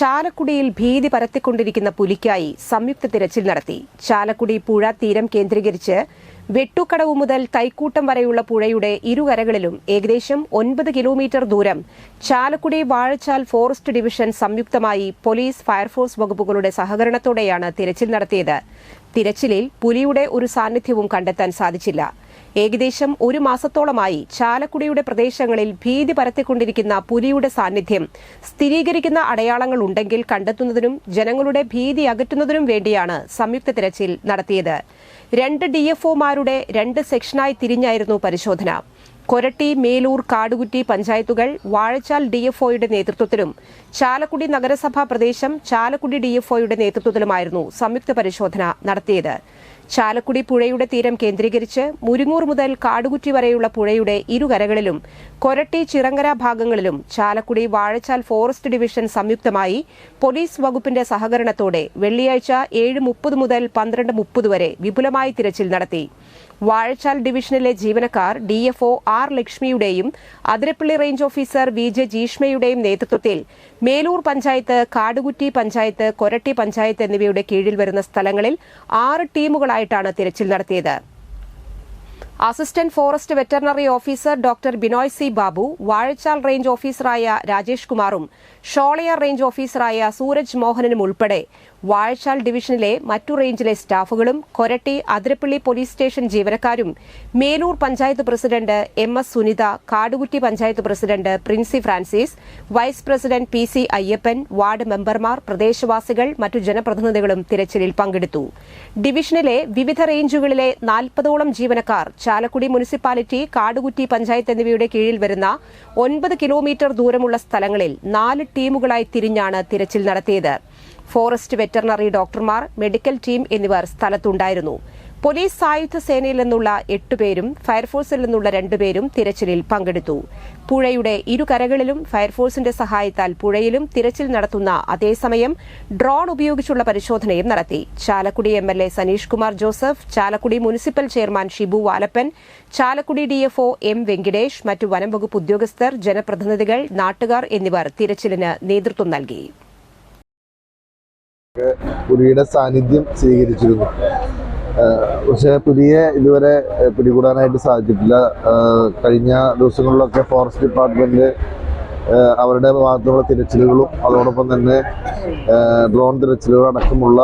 ചാലക്കുടിയിൽ ഭീതി പരത്തിക്കൊണ്ടിരിക്കുന്ന പുലിക്കായി സംയുക്ത തിരച്ചിൽ നടത്തി. ചാലക്കുടി പുഴ തീരം കേന്ദ്രീകരിച്ച് വെട്ടുക്കടവ് മുതൽ തൈക്കൂട്ടം വരെയുള്ള പുഴയുടെ ഇരുകരകളിലും ഏകദേശം ഒൻപത് കിലോമീറ്റർ ദൂരം ചാലക്കുടി വാഴച്ചാൽ ഫോറസ്റ്റ് ഡിവിഷൻ സംയുക്തമായി പോലീസ് ഫയർഫോഴ്സ് വകുപ്പുകളുടെ സഹകരണത്തോടെയാണ് തിരച്ചിൽ നടത്തിയത്. തിരച്ചിലിൽ പുലിയുടെ ഒരു സാന്നിധ്യവും കണ്ടെത്താൻ സാധിച്ചില്ല. ഏകദേശം ഒരു മാസത്തോളമായി ചാലക്കുടിയുടെ പ്രദേശങ്ങളിൽ ഭീതി പരത്തിക്കൊണ്ടിരിക്കുന്ന പുലിയുടെ സാന്നിധ്യം സ്ഥിരീകരിക്കുന്ന അടയാളങ്ങൾ ഉണ്ടെങ്കിൽ കണ്ടെത്തുന്നതിനും ജനങ്ങളുടെ ഭീതി അകറ്റുന്നതിനും വേണ്ടിയാണ് സംയുക്ത തിരച്ചിൽ നടത്തിയത്. രണ്ട് ഡിഎഫ്ഒമാരുടെ രണ്ട് സെക്ഷനായി തിരിഞ്ഞായിരുന്നു പരിശോധന. കൊരട്ടി മേലൂർ കാടുകുറ്റി പഞ്ചായത്തുകൾ വാഴച്ചാൽ ഡിഎഫ്ഒയുടെ നേതൃത്വത്തിലും ചാലക്കുടി നഗരസഭാ പ്രദേശം ചാലക്കുടി ഡിഎഫ്ഒയുടെ നേതൃത്വത്തിലുമായിരുന്നു സംയുക്ത പരിശോധന നടത്തിയത്. ചാലക്കുടി പുഴയുടെ തീരം കേന്ദ്രീകരിച്ച് മുരിങ്ങൂർ മുതൽ കാടുകുറ്റി വരെയുള്ള പുഴയുടെ ഇരുകരകളിലും കൊരട്ടി ചിറങ്കര ഭാഗങ്ങളിലും ചാലക്കുടി വാഴച്ചാൽ ഫോറസ്റ്റ് ഡിവിഷൻ സംയുക്തമായി പോലീസ് വകുപ്പിന്റെ സഹകരണത്തോടെ വെള്ളിയാഴ്ച ഏഴ് മുപ്പത് മുതൽ പന്ത്രണ്ട് മുപ്പത് വരെ വിപുലമായി തിരച്ചിൽ നടത്തി. വാഴച്ചാൽ ഡിവിഷനിലെ ജീവനക്കാർ DFO R ലക്ഷ്മിയുടെയും Athirappilly range officer V J ജീഷ്മയുടെയും നേതൃത്വത്തിൽ മേലൂർ പഞ്ചായത്ത് കാടുകുറ്റി പഞ്ചായത്ത് കൊരട്ടി പഞ്ചായത്ത് എന്നിവയുടെ കീഴിൽ വരുന്ന സ്ഥലങ്ങളിൽ ആറ് ടീമുകളായിട്ടാണ് തിരച്ചിൽ നടത്തിയത്. Assistant forest veterinary officer doctor Binoy C Babu Vazhachal range ഓഫീസറായ രാജേഷ് കുമാറും ഷോളയാർ റേഞ്ച് ഓഫീസറായ സൂരജ് മോഹനനും ഉൾപ്പെടെ വാഴച്ചാൽ ഡിവിഷനിലെ മറ്റു റേഞ്ചിലെ സ്റ്റാഫുകളും കൊരട്ടി അതിരപ്പള്ളി പോലീസ് സ്റ്റേഷൻ ജീവനക്കാരും Melur panchayat president M S Sunitha Kadukutty panchayat president Princy Francis vice president P C Ayyappan ward മെമ്പർമാർ പ്രദേശവാസികൾ മറ്റു ജനപ്രതിനിധികളും തിരച്ചിലിൽ പങ്കെടുത്തു. ഡിവിഷനിലെ വിവിധ റേഞ്ചുകളിലെ നാൽപ്പതോളം ജീവനക്കാർ ചാലക്കുടി മുനിസിപ്പാലിറ്റി കാടുകുറ്റി പഞ്ചായത്ത് എന്നിവയുടെ കീഴിൽ വരുന്ന ഒൻപത് കിലോമീറ്റർ ദൂരമുള്ള സ്ഥലങ്ങളിൽ നാല് ടീമുകളായി തിരിഞ്ഞാണ് തിരച്ചിൽ നടത്തിയത്. ഫോറസ്റ്റ് വെറ്ററിനറി ഡോക്ടർമാർ മെഡിക്കൽ ടീം എന്നിവർ സ്ഥലത്തുണ്ടായിരുന്നു. പോലീസ് സായുധ സേനയിൽ നിന്നുള്ള എട്ടുപേരും ഫയർഫോഴ്സിൽ നിന്നുള്ള രണ്ടുപേരും തിരച്ചിലിൽ പങ്കെടുത്തു. പുഴയുടെ ഇരുകരകളിലും ഫയർഫോഴ്സിന്റെ സഹായത്താൽ പുഴയിലും തിരച്ചിൽ നടത്തുന്ന അതേസമയം ഡ്രോൺ ഉപയോഗിച്ചുള്ള പരിശോധനയും നടത്തി. Chalakudy M L A Saneesh Kumar Joseph Chalakudy municipal chairman Shibu Valappan Chalakudy DFO M Venkatesh മറ്റു വനം വകുപ്പ് ഉദ്യോഗസ്ഥർ ജനപ്രതിനിധികൾ നാട്ടുകാർ എന്നിവർ തിരച്ചിലിന് നേതൃത്വം നൽകി. പുലിയുടെ സാന്നിധ്യം സ്വീകരിച്ചിരുന്നു. പക്ഷേ പുലിയെ ഇതുവരെ പിടികൂടാനായിട്ട് സാധിച്ചിട്ടില്ല. കഴിഞ്ഞ ദിവസങ്ങളിലൊക്കെ ഫോറസ്റ്റ് ഡിപ്പാർട്ട്മെന്റ് അവരുടെ ഭാഗത്തുള്ള തിരച്ചിലുകളും അതോടൊപ്പം തന്നെ ഡ്രോൺ തിരച്ചിലുകൾ അടക്കമുള്ള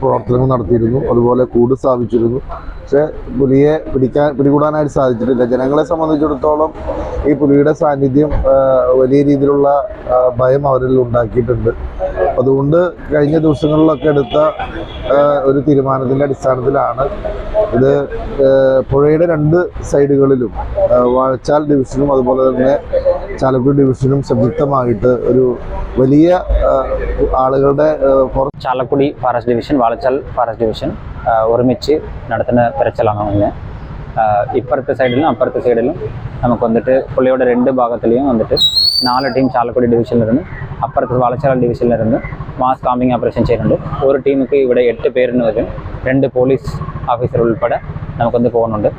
പ്രവർത്തനങ്ങൾ നടത്തിയിരുന്നു. അതുപോലെ കൂട് സ്ഥാപിച്ചിരുന്നു. പക്ഷെ പുലിയെ പിടിക്കാൻ പിടികൂടാനായിട്ട് സാധിച്ചിട്ടില്ല. ജനങ്ങളെ സംബന്ധിച്ചിടത്തോളം ഈ പുലിയുടെ സാന്നിധ്യം വലിയ രീതിയിലുള്ള ഭയം അവരിൽ ഉണ്ടാക്കിയിട്ടുണ്ട്. അതുകൊണ്ട് കഴിഞ്ഞ ദിവസങ്ങളിലൊക്കെ എടുത്ത ഒരു തീരുമാനത്തിന്റെ അടിസ്ഥാനത്തിലാണ് ഇത് പുഴയുടെ രണ്ട് സൈഡുകളിലും വാഴച്ചാൽ ഡിവിഷനും അതുപോലെ തന്നെ ചാലക്കുടി ഡിവിഷനും സംയുക്തമായിട്ട് ഒരു വലിയ ആളുകളുടെ Chalakudy forest division Vazhachal forest division ஒருமிச்சு நடத்தின பிரச்சலாங்க அவங்க. இப்பறத்து சைடிலும் அப்பறத்து சைடிலும் நமக்கு வந்துட்டு புள்ளையோட ரெண்டு பாகத்துலேயும் வந்துட்டு நாலு டீம் சாலக்குடி டிவிஷன்லேருந்து அப்பறத்து டிவிஷனில் இருந்து மாஸ் காம்பிங் ஆப்ரேஷன் செய்யணும் ஒரு டீமுக்கு இவிட எட்டு பேருன்னு வரும். ரெண்டு போலீஸ் ஆஃபீஸர் உள்பட நமக்கு வந்து போகணுண்டு.